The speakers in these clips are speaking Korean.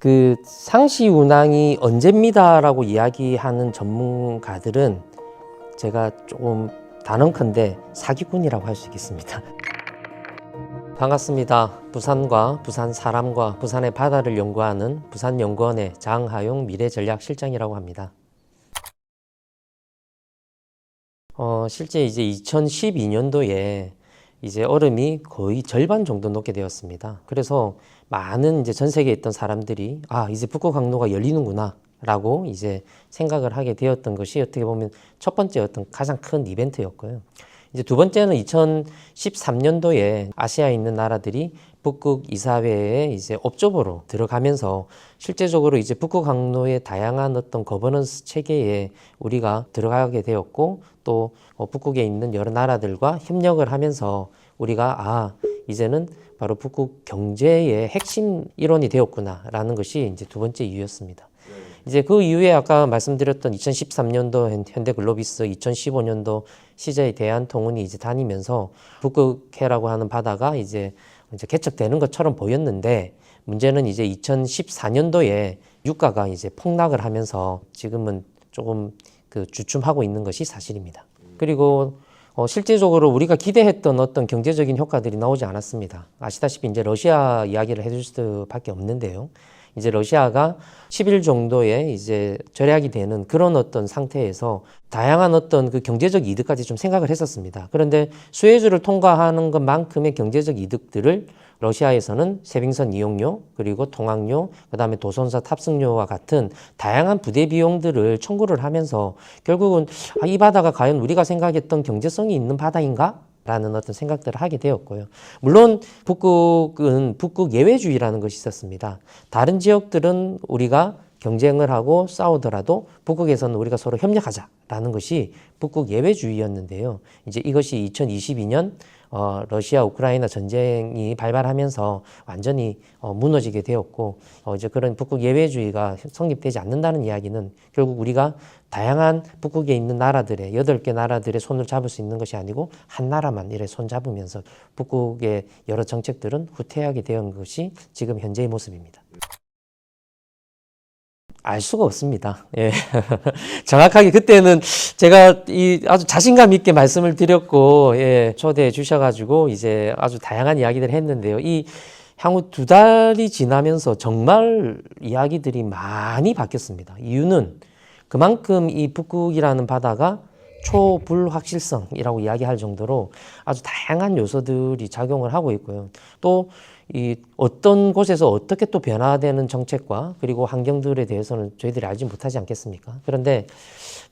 그 상시 운항이 언제입니다라고 이야기하는 전문가들은 제가 조금 단언컨대 사기꾼이라고 할 수 있겠습니다. 반갑습니다. 부산과 부산 사람과 부산의 바다를 연구하는 부산연구원의 장하용 미래전략실장이라고 합니다. 어, 실제 이제 2012년도에 이제 얼음이 거의 절반 정도 녹게 되었습니다. 그래서 많은 이제 전 세계에 있던 사람들이 아, 이제 북극 항로가 열리는구나. 라고 이제 생각을 하게 되었던 것이 어떻게 보면 첫 번째 어떤 가장 큰 이벤트였고요. 이제 두 번째는 2013년도에 아시아에 있는 나라들이 북극 이사회에 이제 업적으로 들어가면서 실제적으로 이제 북극 항로의 다양한 어떤 거버넌스 체계에 우리가 들어가게 되었고 또 어, 북극에 있는 여러 나라들과 협력을 하면서 우리가 아 이제는 바로 북극 경제의 핵심 일원이 되었구나라는 것이 이제 두 번째 이유였습니다. 이제 그 이후에 아까 말씀드렸던 2013년도 현대 글로비스, 2015년도 CJ 대한통운이 이제 다니면서 북극해라고 하는 바다가 이제 이제 개척되는 것처럼 보였는데 문제는 이제 2014년도에 유가가 이제 폭락을 하면서 지금은 조금 그 주춤하고 있는 것이 사실입니다. 그리고 어, 실제적으로 우리가 기대했던 어떤 경제적인 효과들이 나오지 않았습니다. 아시다시피 이제 러시아 이야기를 해줄 수밖에 없는데요. 이제 러시아가 10일 정도의 이제 절약이 되는 그런 어떤 상태에서 다양한 어떤 그 경제적 이득까지 좀 생각을 했었습니다. 그런데 수에즈를 통과하는 것만큼의 경제적 이득들을 러시아에서는 세빙선 이용료 그리고 통학료 그다음에 도선사 탑승료와 같은 다양한 부대 비용들을 청구를 하면서 결국은 아, 이 바다가 과연 우리가 생각했던 경제성이 있는 바다인가? 라는 어떤 생각들을 하게 되었고요. 물론 북극은 북극 예외주의라는 것이 있었습니다. 다른 지역들은 우리가 경쟁을 하고 싸우더라도 북극에서는 우리가 서로 협력하자라는 것이 북극 예외주의였는데요. 이제 이것이 2022년 어, 러시아 우크라이나 전쟁이 발발하면서 완전히 어, 무너지게 되었고 어, 이제 그런 북극 예외주의가 성립되지 않는다는 이야기는 결국 우리가 다양한 북극에 있는 나라들의 여덟 개 나라들의 손을 잡을 수 있는 것이 아니고 한 나라만 이래 손 잡으면서 북극의 여러 정책들은 후퇴하게 된 것이 지금 현재의 모습입니다. 알 수가 없습니다. 예. 정확하게 그때는 제가 이 아주 자신감 있게 말씀을 드렸고, 예, 초대해 주셔가지고 이제 아주 다양한 이야기들을 했는데요. 이 향후 두 달이 지나면서 정말 이야기들이 많이 바뀌었습니다. 이유는 그만큼 이 북극이라는 바다가 초불확실성이라고 이야기할 정도로 아주 다양한 요소들이 작용을 하고 있고요. 또 이 어떤 곳에서 어떻게 또 변화되는 정책과 그리고 환경들에 대해서는 저희들이 알지 못하지 않겠습니까? 그런데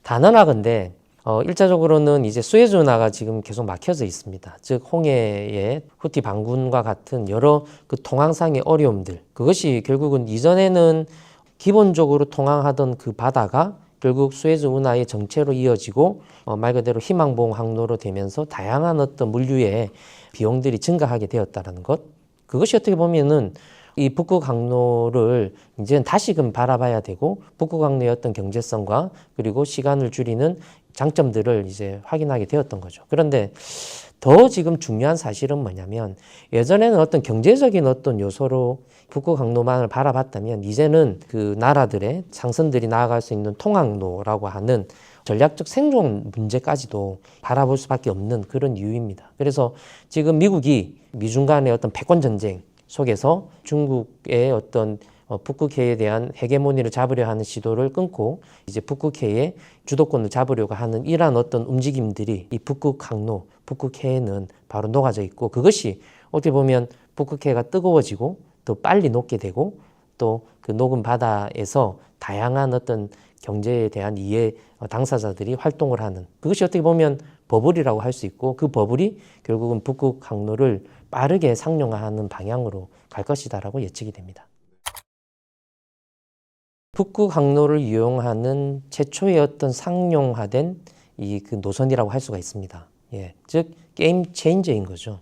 단언하건대 어, 일차적으로는 이제 수에즈 운하가 지금 계속 막혀져 있습니다. 즉 홍해의 후티 반군과 같은 여러 그 통항상의 어려움들 그것이 결국은 이전에는 기본적으로 통항하던 그 바다가 결국 수에즈 운하의 정체로 이어지고 어, 말 그대로 희망봉 항로로 되면서 다양한 어떤 물류의 비용들이 증가하게 되었다는 것 그것이 어떻게 보면은 이 북극 항로를 이제는 다시금 바라봐야 되고 북극 항로의 어떤 경제성과 그리고 시간을 줄이는 장점들을 이제 확인하게 되었던 거죠. 그런데 더 지금 중요한 사실은 뭐냐면 예전에는 어떤 경제적인 어떤 요소로 북극 항로만을 바라봤다면 이제는 그 나라들의 상선들이 나아갈 수 있는 통항로라고 하는 전략적 생존 문제까지도 바라볼 수밖에 없는 그런 이유입니다. 그래서 지금 미국이 미중 간의 어떤 패권 전쟁 속에서 중국의 어떤 어, 북극해에 대한 헤게모니를 잡으려 하는 시도를 끊고 이제 북극해의 주도권을 잡으려고 하는 이러한 어떤 움직임들이 이 북극 항로, 북극해에는 바로 녹아져 있고 그것이 어떻게 보면 북극해가 뜨거워지고 더 빨리 녹게 되고 또 그 녹은 바다에서 다양한 어떤 경제에 대한 이해 당사자들이 활동을 하는 그것이 어떻게 보면 버블이라고 할 수 있고 그 버블이 결국은 북극 항로를 빠르게 상용화하는 방향으로 갈 것이다라고 예측이 됩니다. 북극 항로를 이용하는 최초의 어떤 상용화된 이 그 노선이라고 할 수가 있습니다. 예, 즉 게임 체인저인 거죠.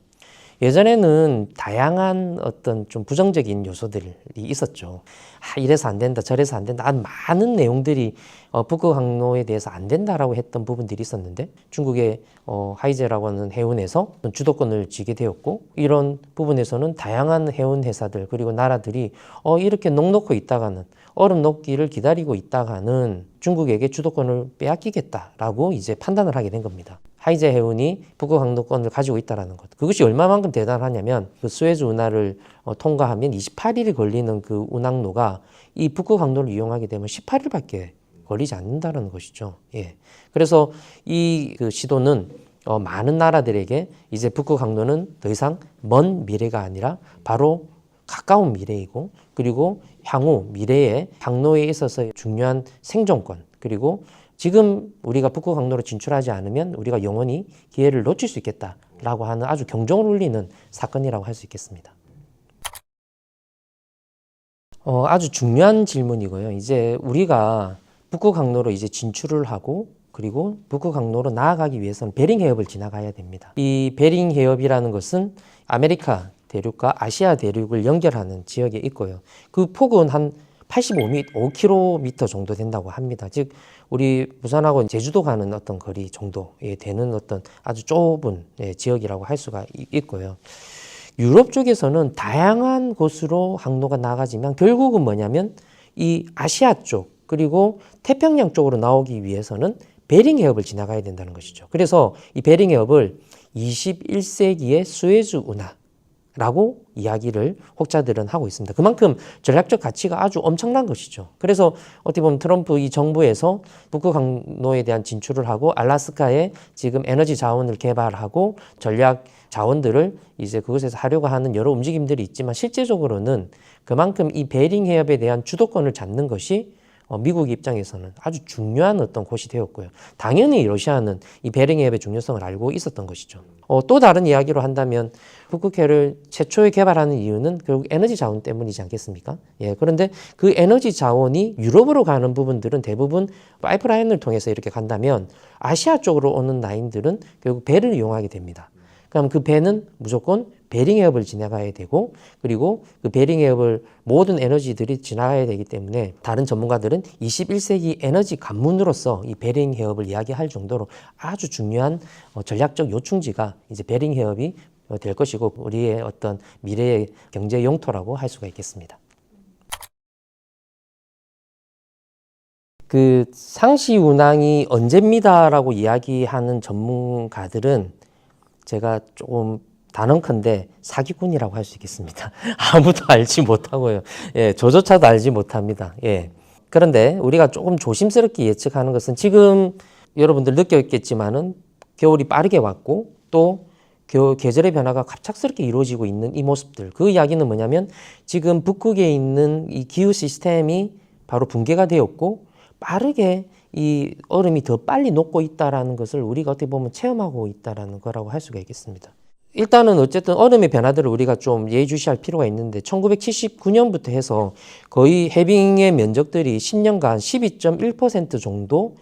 예전에는 다양한 어떤 좀 부정적인 요소들이 있었죠. 아, 이래서 안 된다, 저래서 안 된다. 아, 많은 내용들이 어, 북극 항로에 대해서 안 된다라고 했던 부분들이 있었는데 중국의 어, 하이제라고 하는 해운에서 주도권을 쥐게 되었고 이런 부분에서는 다양한 해운 회사들 그리고 나라들이 어, 이렇게 넉넉히 있다가는 얼음 녹기를 기다리고 있다가는 중국에게 주도권을 빼앗기겠다라고 이제 판단을 하게 된 겁니다. 하이제 해운이 북극 항로권을 가지고 있다라는 것. 그것이 얼마만큼 대단하냐면 그 스웨즈 운하를 어, 통과하면 28일이 걸리는 그 운항로가 이 북극 항로를 이용하게 되면 18일밖에 걸리지 않는다는 것이죠. 예. 그래서 이 그 시도는 어, 많은 나라들에게 이제 북극 항로는 더 이상 먼 미래가 아니라 바로 가까운 미래이고 그리고 향후 미래의 항로에 있어서 중요한 생존권 그리고 지금 우리가 북극 항로로 진출하지 않으면 우리가 영원히 기회를 놓칠 수 있겠다라고 하는 아주 경종을 울리는 사건이라고 할 수 있겠습니다. 어, 아주 중요한 질문이고요. 이제 우리가 북극 항로로 이제 진출을 하고 그리고 북극 항로로 나아가기 위해서는 베링 해협을 지나가야 됩니다. 이 베링 해협이라는 것은 아메리카 대륙과 아시아 대륙을 연결하는 지역에 있고요. 그 폭은 한 85m, 5km 정도 된다고 합니다. 즉 우리 부산하고 제주도 가는 어떤 거리 정도에 되는 어떤 아주 좁은 예, 지역이라고 할 수가 이- 있고요. 유럽 쪽에서는 다양한 곳으로 항로가 나가지만 결국은 뭐냐면 이 아시아 쪽 그리고 태평양 쪽으로 나오기 위해서는 베링 해협을 지나가야 된다는 것이죠. 그래서 이 베링 해협을 21세기의 스웨즈 운하 라고 이야기를 혹자들은 하고 있습니다. 그만큼 전략적 가치가 아주 엄청난 것이죠. 그래서 어떻게 보면 트럼프 이 정부에서 북극 항로에 대한 진출을 하고 알라스카에 지금 에너지 자원을 개발하고 전략 자원들을 이제 그것에서 하려고 하는 여러 움직임들이 있지만 실제적으로는 그만큼 이 베링 해협에 대한 주도권을 잡는 것이 어, 미국 입장에서는 아주 중요한 어떤 곳이 되었고요. 당연히 러시아는 이 베링 해협의 중요성을 알고 있었던 것이죠. 어, 또 다른 이야기로 한다면 북극해를 최초에 개발하는 이유는 결국 에너지 자원 때문이지 않겠습니까? 예, 그런데 그 에너지 자원이 유럽으로 가는 부분들은 대부분 파이프라인을 통해서 이렇게 간다면 아시아 쪽으로 오는 라인들은 결국 배를 이용하게 됩니다. 그럼 그 배는 무조건 베링 해협을 지나가야 되고 그리고 그 베링 해협을 모든 에너지들이 지나가야 되기 때문에 다른 전문가들은 21세기 에너지 관문으로서 이 베링 해협을 이야기할 정도로 아주 중요한 어, 전략적 요충지가 이제 베링 해협이 어, 될 것이고 우리의 어떤 미래의 경제 영토라고 할 수가 있겠습니다. 그 상시 운항이 언제입니다라고 이야기하는 전문가들은 제가 조금 단언컨대 사기꾼이라고 할 수 있겠습니다. 아무도 알지 못하고요. 예, 저조차도 알지 못합니다. 예. 그런데 우리가 조금 조심스럽게 예측하는 것은 지금 여러분들 느꼈겠지만은 겨울이 빠르게 왔고 또 겨, 계절의 변화가 갑작스럽게 이루어지고 있는 이 모습들. 그 이야기는 뭐냐면 지금 북극에 있는 이 기후 시스템이 바로 붕괴가 되었고 빠르게 이 얼음이 더 빨리 녹고 있다라는 것을 우리가 어떻게 보면 체험하고 있다라는 거라고 할 수가 있겠습니다. 일단은 어쨌든 얼음의 변화들을 우리가 좀 예의주시할 필요가 있는데 1979년부터 해서 거의 해빙의 면적들이 10년간 12.1% 정도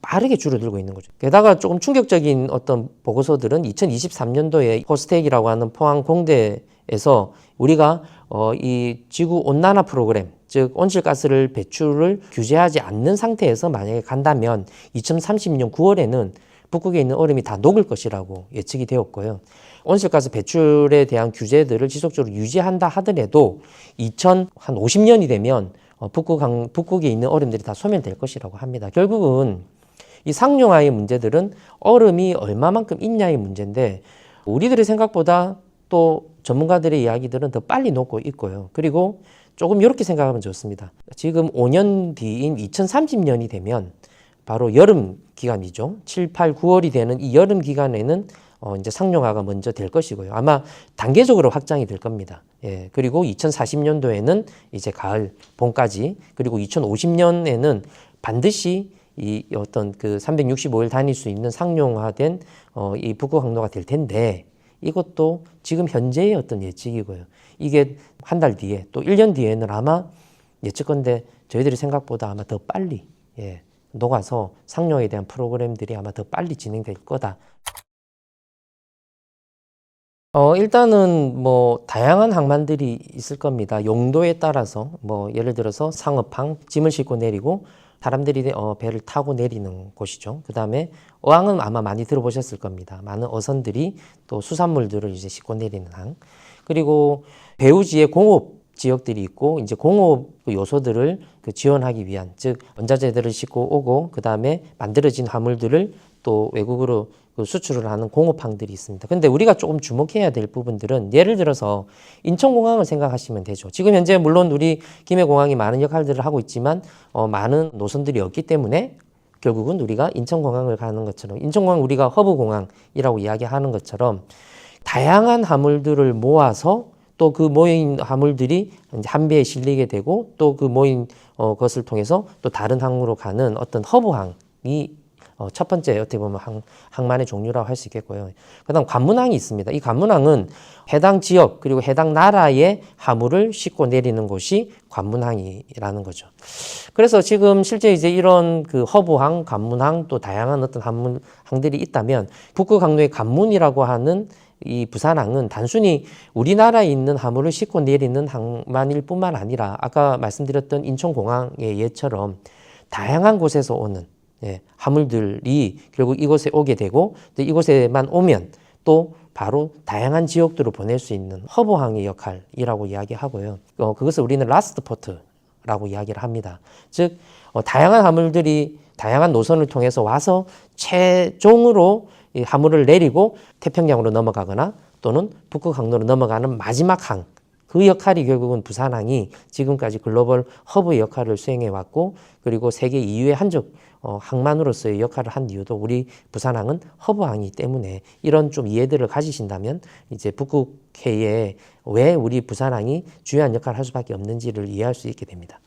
빠르게 줄어들고 있는 거죠. 게다가 조금 충격적인 어떤 보고서들은 2023년도에 포스텍이라고 하는 포항 공대에서 우리가 어, 이 지구 온난화 프로그램, 즉 온실가스를 배출을 규제하지 않는 상태에서 만약에 간다면 2030년 9월에는 북극에 있는 얼음이 다 녹을 것이라고 예측이 되었고요. 온실가스 배출에 대한 규제들을 지속적으로 유지한다 하더라도 2050년이 되면 어, 북극, 북극에 있는 얼음들이 다 소멸될 것이라고 합니다. 결국은 이 상용화의 문제들은 얼음이 얼마만큼 있냐의 문제인데 우리들의 생각보다 또 전문가들의 이야기들은 더 빨리 녹고 있고요. 그리고 조금 이렇게 생각하면 좋습니다. 지금 5년 뒤인 2030년이 되면 바로 여름 기간이죠. 7, 8, 9월이 되는 이 여름 기간에는 어, 이제 상용화가 먼저 될 것이고요. 아마 단계적으로 확장이 될 겁니다. 예, 그리고 2040년도에는 이제 가을, 봄까지, 그리고 2050년에는 반드시 이 어떤 그 365일 다닐 수 있는 상용화된 어, 이 북극 항로가 될 텐데 이것도 지금 현재의 어떤 예측이고요. 이게 한 달 뒤에 또 1년 뒤에는 아마 예측건데 저희들이 생각보다 아마 더 빨리 예, 녹아서 상용에 대한 프로그램들이 아마 더 빨리 진행될 거다. 어, 일단은 뭐 다양한 항만들이 있을 겁니다. 용도에 따라서 뭐 예를 들어서 상업항 짐을 싣고 내리고 사람들이 어, 배를 타고 내리는 곳이죠. 그 다음에 어항은 아마 많이 들어보셨을 겁니다. 많은 어선들이 또 수산물들을 이제 싣고 내리는 항. 그리고 배후지에 공업 지역들이 있고 이제 공업 그 요소들을 그 지원하기 위한 즉 원자재들을 싣고 오고 그 다음에 만들어진 화물들을 또 외국으로 그 수출을 하는 공업항들이 있습니다. 근데 우리가 조금 주목해야 될 부분들은 예를 들어서 인천공항을 생각하시면 되죠. 지금 현재 물론 우리 김해공항이 많은 역할들을 하고 있지만 어, 많은 노선들이 없기 때문에 결국은 우리가 인천공항을 가는 것처럼 인천공항 우리가 허브공항이라고 이야기하는 것처럼 다양한 화물들을 모아서 또 그 모인 화물들이 한 배에 실리게 되고 또 그 모인 어, 것을 통해서 또 다른 항으로 가는 어떤 허브항이 어, 첫 번째 어떻게 보면 항, 항만의 종류라고 할 수 있겠고요. 그다음 관문항이 있습니다. 이 관문항은 해당 지역 그리고 해당 나라의 화물을 싣고 내리는 곳이 관문항이라는 거죠. 그래서 지금 실제 이제 이런 그 허브항, 관문항 또 다양한 어떤 항문 항들이 있다면 북구 강로의 관문이라고 하는 이 부산항은 단순히 우리나라에 있는 화물을 싣고 내리는 항만일 뿐만 아니라 아까 말씀드렸던 인천공항의 예처럼 다양한 곳에서 오는 예, 화물들이 결국 이곳에 오게 되고 또 이곳에만 오면 또 바로 다양한 지역들로 보낼 수 있는 허브항의 역할이라고 이야기하고요. 어, 그것을 우리는 라스트 포트라고 이야기를 합니다. 즉 어, 다양한 화물들이 다양한 노선을 통해서 와서 최종으로 이 화물을 내리고 태평양으로 넘어가거나 또는 북극 항로로 넘어가는 마지막 항. 그 역할이 결국은 부산항이 지금까지 글로벌 허브 역할을 수행해 왔고 그리고 세계 2위의 한적 어, 항만으로서의 역할을 한 이유도 우리 부산항은 허브항이기 때문에 이런 좀 이해들을 가지신다면 이제 북극해에 왜 우리 부산항이 중요한 역할을 할 수밖에 없는지를 이해할 수 있게 됩니다.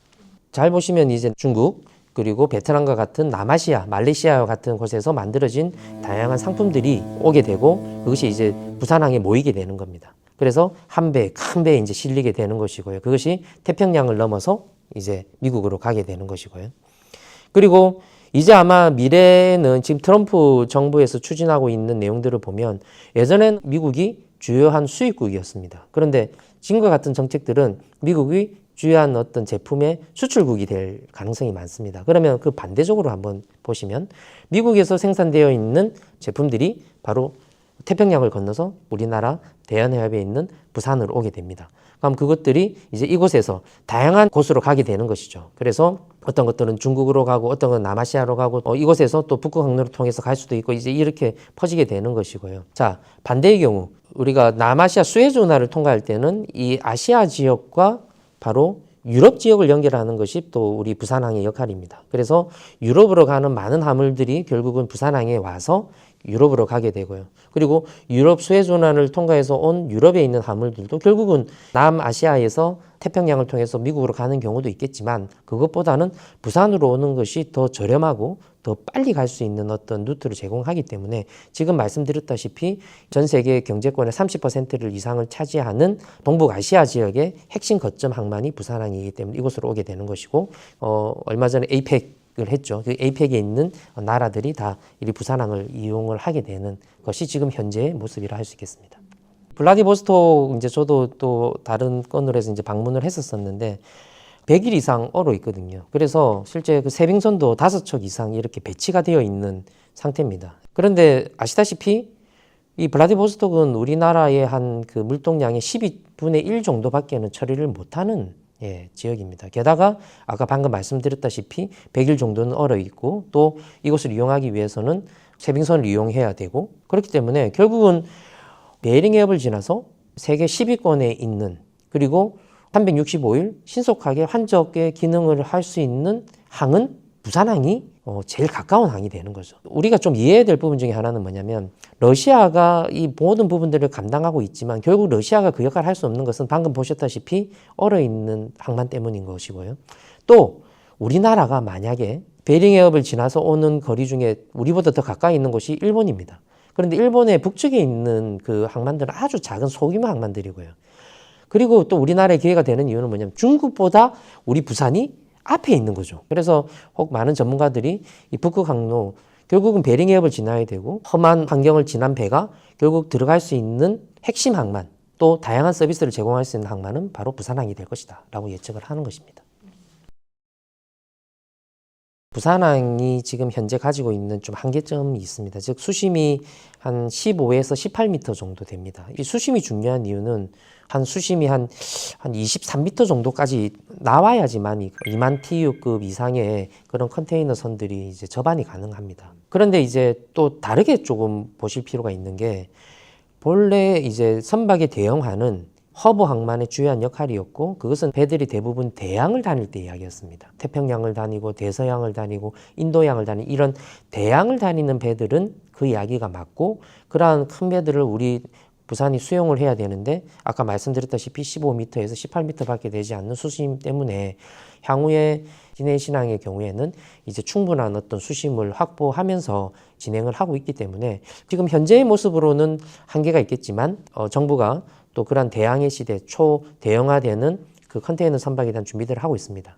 잘 보시면 이제 중국 그리고 베트남과 같은 남아시아, 말레이시아와 같은 곳에서 만들어진 다양한 상품들이 오게 되고 그것이 이제 부산항에 모이게 되는 겁니다. 그래서 한 배, 큰 배에 이제 실리게 되는 것이고요. 그것이 태평양을 넘어서 이제 미국으로 가게 되는 것이고요. 그리고 이제 아마 미래에는 지금 트럼프 정부에서 추진하고 있는 내용들을 보면 예전엔 미국이 주요한 수입국이었습니다. 그런데 지금과 같은 정책들은 미국이 주요한 어떤 제품의 수출국이 될 가능성이 많습니다. 그러면 그 반대적으로 한번 보시면 미국에서 생산되어 있는 제품들이 바로 태평양을 건너서 우리나라 대한해협에 있는 부산으로 오게 됩니다. 그럼 그것들이 이제 이곳에서 다양한 곳으로 가게 되는 것이죠. 그래서 어떤 것들은 중국으로 가고 어떤 건 남아시아로 가고 어, 이곳에서 또 북극 항로를 통해서 갈 수도 있고 이제 이렇게 퍼지게 되는 것이고요. 자 반대의 경우 우리가 남아시아 수에즈 운하를 통과할 때는 이 아시아 지역과 바로 유럽 지역을 연결하는 것이 또 우리 부산항의 역할입니다. 그래서 유럽으로 가는 많은 화물들이 결국은 부산항에 와서 유럽으로 가게 되고요. 그리고 유럽 수에즈운하를 통과해서 온 유럽에 있는 화물들도 결국은 남아시아에서 태평양을 통해서 미국으로 가는 경우도 있겠지만 그것보다는 부산으로 오는 것이 더 저렴하고 더 빨리 갈 수 있는 어떤 루트를 제공하기 때문에 지금 말씀드렸다시피 전 세계 경제권의 30%를 이상을 차지하는 동북 아시아 지역의 핵심 거점 항만이 부산항이기 때문에 이곳으로 오게 되는 것이고 어, 얼마 전에 에이펙 을 했죠. 그 에이펙에 있는 나라들이 다 이 부산항을 이용을 하게 되는 것이 지금 현재의 모습이라 할 수 있겠습니다. 블라디보스톡 이제 저도 또 다른 건으로 해서 이제 방문을 했었었는데 100일 이상 얼어 있거든요. 그래서 실제 그 세빙선도 다섯 척 이상 이렇게 배치가 되어 있는 상태입니다. 그런데 아시다시피 이 블라디보스톡은 우리나라의 한 그 물동량의 12분의 1 정도밖에는 처리를 못하는 예, 지역입니다. 게다가 아까 방금 말씀드렸다시피 100일 정도는 얼어 있고 또 이곳을 이용하기 위해서는 세빙선을 이용해야 되고 그렇기 때문에 결국은 베링 해협을 지나서 세계 10위권에 있는 그리고 365일 신속하게 환적의 기능을 할 수 있는 항은 부산항이 어, 제일 가까운 항이 되는 거죠. 우리가 좀 이해해야 될 부분 중에 하나는 뭐냐면 러시아가 이 모든 부분들을 감당하고 있지만 결국 러시아가 그 역할을 할 수 없는 것은 방금 보셨다시피 얼어 있는 항만 때문인 것이고요. 또 우리나라가 만약에 베링 해협을 지나서 오는 거리 중에 우리보다 더 가까이 있는 곳이 일본입니다. 그런데 일본의 북쪽에 있는 그 항만들은 아주 작은 소규모 항만들이고요. 그리고 또 우리나라의 기회가 되는 이유는 뭐냐면 중국보다 우리 부산이 앞에 있는 거죠. 그래서 혹 많은 전문가들이 이 북극 항로 결국은 베링 해협을 지나야 되고 험한 환경을 지난 배가 결국 들어갈 수 있는 핵심 항만 또 다양한 서비스를 제공할 수 있는 항만은 바로 부산항이 될 것이다 라고 예측을 하는 것입니다. 부산항이 지금 현재 가지고 있는 좀 한계점이 있습니다. 즉 수심이 한 15에서 18m 정도 됩니다. 이 수심이 중요한 이유는 한 수심이 한, 한 23m 정도까지 나와야지만 이 2만 TU급 이상의 그런 컨테이너 선들이 이제 접안이 가능합니다. 그런데 이제 또 다르게 조금 보실 필요가 있는 게 본래 이제 선박의 대형화는 허브 항만의 주요한 역할이었고 그것은 배들이 대부분 대양을 다닐 때 이야기였습니다. 태평양을 다니고 대서양을 다니고 인도양을 다니는 이런 대양을 다니는 배들은 그 이야기가 맞고 그러한 큰 배들을 우리 부산이 수용을 해야 되는데 아까 말씀드렸다시피 15m에서 18m밖에 되지 않는 수심 때문에 향후에 진해 신항의 경우에는 이제 충분한 어떤 수심을 확보하면서 진행을 하고 있기 때문에 지금 현재의 모습으로는 한계가 있겠지만 어, 정부가 또 그러한 대항해 시대 초 대형화되는 그 컨테이너 선박에 대한 준비들을 하고 있습니다.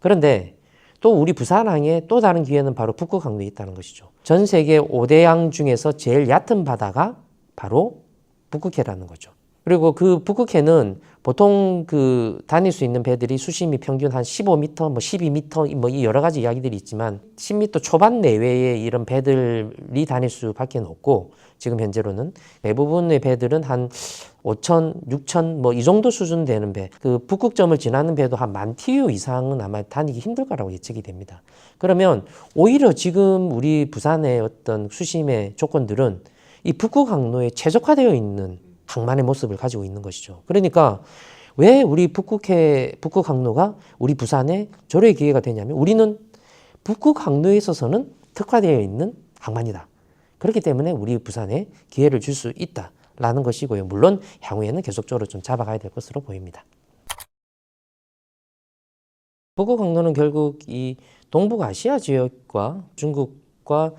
그런데 또 우리 부산항에 또 다른 기회는 바로 북극 항로에 있다는 것이죠. 전 세계 5대양 중에서 제일 얕은 바다가 바로 북극해라는 거죠. 그리고 그 북극해는 보통 그 다닐 수 있는 배들이 수심이 평균 한 15m, 뭐 12m, 뭐이 여러 가지 이야기들이 있지만 10m 초반 내외의 이런 배들이 다닐 수밖에 없고 지금 현재로는 대부분의 배들은 한 5천, 6천 뭐 이 정도 수준 되는 배, 그 북극점을 지나는 배도 한 만 TU 이상은 아마 다니기 힘들 거라고 예측이 됩니다. 그러면 오히려 지금 우리 부산의 어떤 수심의 조건들은 이 북극 항로에 최적화되어 있는 항만의 모습을 가지고 있는 것이죠. 그러니까 왜 우리 북극해 북극 항로가 우리 부산에 조례 기회가 되냐면 우리는 북극 항로에 있어서는 특화되어 있는 항만이다. 그렇기 때문에 우리 부산에 기회를 줄 수 있다라는 것이고요. 물론 향후에는 계속적으로 좀 잡아가야 될 것으로 보입니다. 북극 항로는 결국 이 동북아시아 지역과 중국과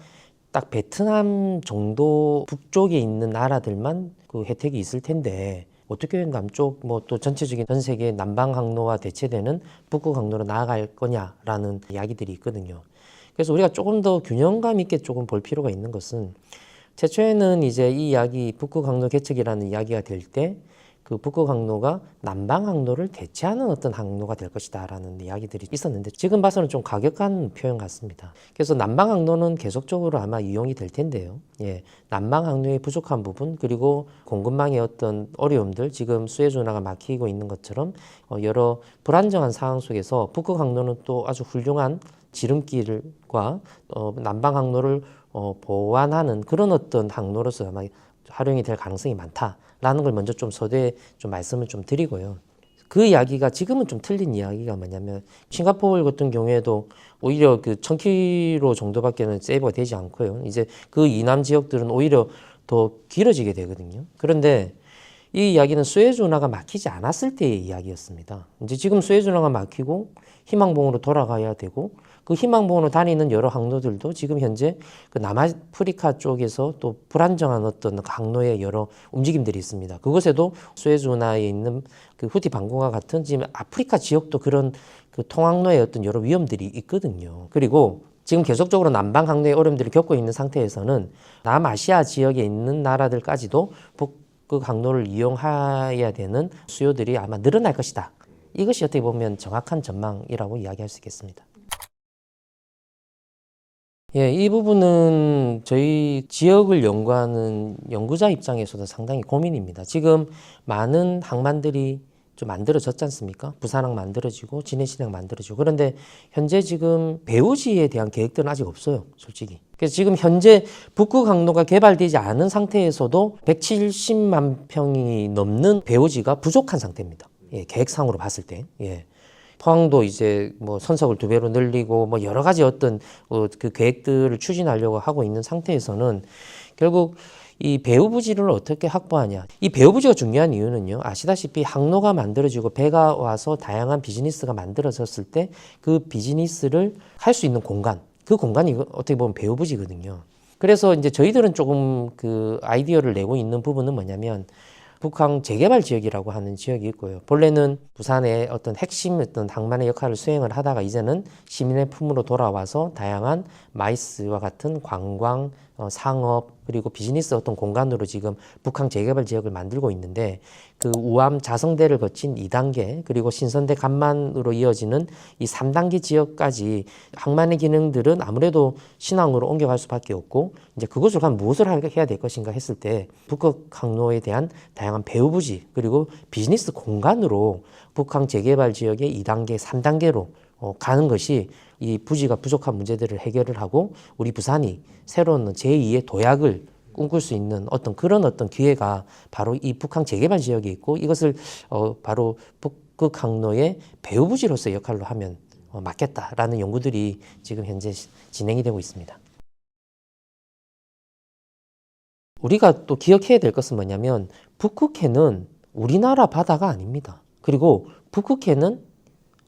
딱 베트남 정도 북쪽에 있는 나라들만 그 혜택이 있을 텐데 어떻게 남쪽 뭐 또 전체적인 전 세계 남방 항로와 대체되는 북극 항로로 나아갈 거냐라는 이야기들이 있거든요. 그래서 우리가 조금 더 균형감 있게 조금 볼 필요가 있는 것은 최초에는 이제 이 이야기 북극 항로 개척이라는 이야기가 될 때 그 북극 항로가 남방 항로를 대체하는 어떤 항로가 될 것이다라는 이야기들이 있었는데 지금 봐서는 좀 과격한 표현 같습니다. 그래서 남방 항로는 계속적으로 아마 이용이 될 텐데요. 예, 남방 항로의 부족한 부분 그리고 공급망의 어떤 어려움들 지금 수혜주 운하가 막히고 있는 것처럼 어, 여러 불안정한 상황 속에서 북극 항로는 또 아주 훌륭한 지름길과 어, 남방 항로를 어, 보완하는 그런 어떤 항로로서 아마 활용이 될 가능성이 많다 라는 걸 먼저 좀 서두에 좀 말씀을 좀 드리고요. 그 이야기가 지금은 좀 틀린 이야기가 뭐냐면 싱가포르 같은 경우에도 오히려 그 1000km 정도밖에는 세이브가 되지 않고요. 이제 그 이남 지역들은 오히려 더 길어지게 되거든요. 그런데 이 이야기는 수에즈 운하가 막히지 않았을 때의 이야기였습니다. 이제 지금 수에즈 운하가 막히고 희망봉으로 돌아가야 되고 그 희망봉으로 다니는 여러 항로들도 지금 현재 그 남아프리카 쪽에서 또 불안정한 어떤 항로의 여러 움직임들이 있습니다. 그곳에도 수에즈 운하에 있는 그 후티 방공과 같은 지금 아프리카 지역도 그런 그 통항로의 어떤 여러 위험들이 있거든요. 그리고 지금 계속적으로 남방 항로의 어려움들을 겪고 있는 상태에서는 남아시아 지역에 있는 나라들까지도 북극 항로를 이용해야 되는 수요들이 아마 늘어날 것이다. 이것이 어떻게 보면 정확한 전망이라고 이야기할 수 있겠습니다. 예, 이 부분은 저희 지역을 연구하는 연구자 입장에서도 상당히 고민입니다. 지금 많은 항만들이 좀 만들어졌지 않습니까? 부산항 만들어지고 진해신항 만들어지고 그런데 현재 지금 배우지에 대한 계획들은 아직 없어요, 솔직히. 그래서 지금 현재 북극 항로가 개발되지 않은 상태에서도 170만 평이 넘는 배우지가 부족한 상태입니다. 예, 계획상으로 봤을 때. 예. 포항도 이제 뭐 선석을 두 배로 늘리고 뭐 여러 가지 어떤 어, 그 계획들을 추진하려고 하고 있는 상태에서는 결국 이 배후 부지를 어떻게 확보하냐. 이 배후 부지가 중요한 이유는요. 아시다시피 항로가 만들어지고 배가 와서 다양한 비즈니스가 만들어졌을 때 그 비즈니스를 할 수 있는 공간. 그 공간이 어떻게 보면 배후 부지거든요. 그래서 이제 저희들은 조금 그 아이디어를 내고 있는 부분은 뭐냐면 북한 재개발 지역이라고 하는 지역이 있고요. 본래는 부산의 어떤 핵심 어떤 항만의 역할을 수행을 하다가 이제는 시민의 품으로 돌아와서 다양한 마이스와 같은 관광, 어, 상업 그리고 비즈니스 어떤 공간으로 지금 북한 재개발 지역을 만들고 있는데 그 우암 자성대를 거친 2단계 그리고 신선대 간만으로 이어지는 이 3단계 지역까지 항만의 기능들은 아무래도 신항으로 옮겨갈 수밖에 없고 이제 그것을 한 무엇을 하- 해야 될 것인가 했을 때 북극 항로에 대한 다양한 배후 부지 그리고 비즈니스 공간으로 북한 재개발 지역의 2단계, 3단계로 어, 가는 것이 이 부지가 부족한 문제들을 해결을 하고 우리 부산이 새로운 제2의 도약을 꿈꿀 수 있는 어떤 그런 어떤 기회가 바로 이 북한 재개발 지역에 있고 이것을 어, 바로 북극 항로의 배후 부지로서의 역할로 하면 어, 맞겠다라는 연구들이 지금 현재 시- 진행이 되고 있습니다. 우리가 또 기억해야 될 것은 뭐냐면 북극해는 우리나라 바다가 아닙니다. 그리고 북극해는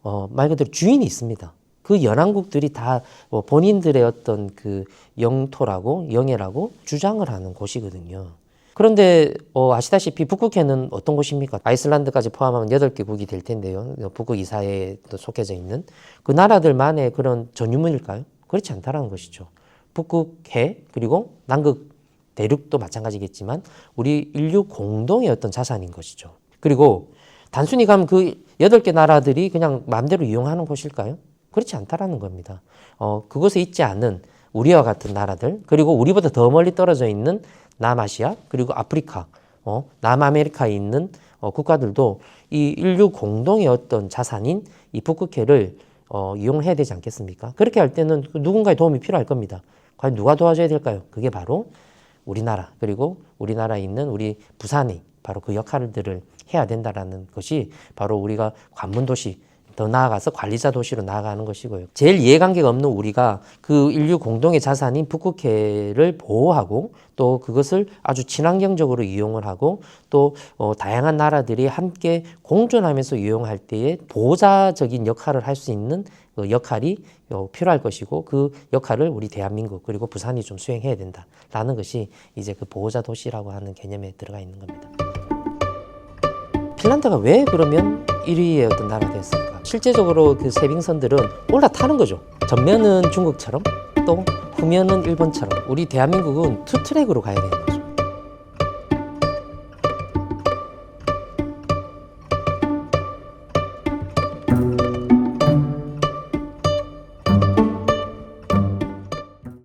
어, 말 그대로 주인이 있습니다. 그 연안국들이 다 뭐 본인들의 어떤 그 영토라고 영해라고 주장을 하는 곳이거든요. 그런데 어, 아시다시피 북극해는 어떤 곳입니까? 아이슬란드까지 포함하면 8개국이 될 텐데요. 북극 이사회에 또 속해져 있는 그 나라들만의 그런 전유물일까요? 그렇지 않다라는 것이죠. 북극해 그리고 남극 대륙도 마찬가지겠지만 우리 인류 공동의 어떤 자산인 것이죠. 그리고 단순히 가면 그 여덟 개 나라들이 그냥 마음대로 이용하는 곳일까요? 그렇지 않다라는 겁니다. 어, 그곳에 있지 않은 우리와 같은 나라들, 그리고 우리보다 더 멀리 떨어져 있는 남아시아, 그리고 아프리카, 어, 남아메리카에 있는 어, 국가들도 이 인류 공동의 어떤 자산인 이 북극해를 어, 이용해야 되지 않겠습니까? 그렇게 할 때는 그 누군가의 도움이 필요할 겁니다. 과연 누가 도와줘야 될까요? 그게 바로 우리나라 그리고 우리나라에 있는 우리 부산이 바로 그 역할들을 해야 된다라는 것이 바로 우리가 관문 도시 더 나아가서 관리자 도시로 나아가는 것이고요. 제일 이해관계가 없는 우리가 그 인류 공동의 자산인 북극해를 보호하고 또 그것을 아주 친환경적으로 이용을 하고 또 어, 다양한 나라들이 함께 공존하면서 이용할 때에 보호자적인 역할을 할 수 있는 그 역할이 어, 필요할 것이고 그 역할을 우리 대한민국 그리고 부산이 좀 수행해야 된다라는 것이 이제 그 보호자 도시라고 하는 개념에 들어가 있는 겁니다. 핀란드가 왜 그러면 1위의 어떤 나라가 됐을까? 실제적으로 그 세빙선들은 올라타는 거죠. 전면은 중국처럼 또 후면은 일본처럼 우리 대한민국은 투 트랙으로 가야 되는 거죠.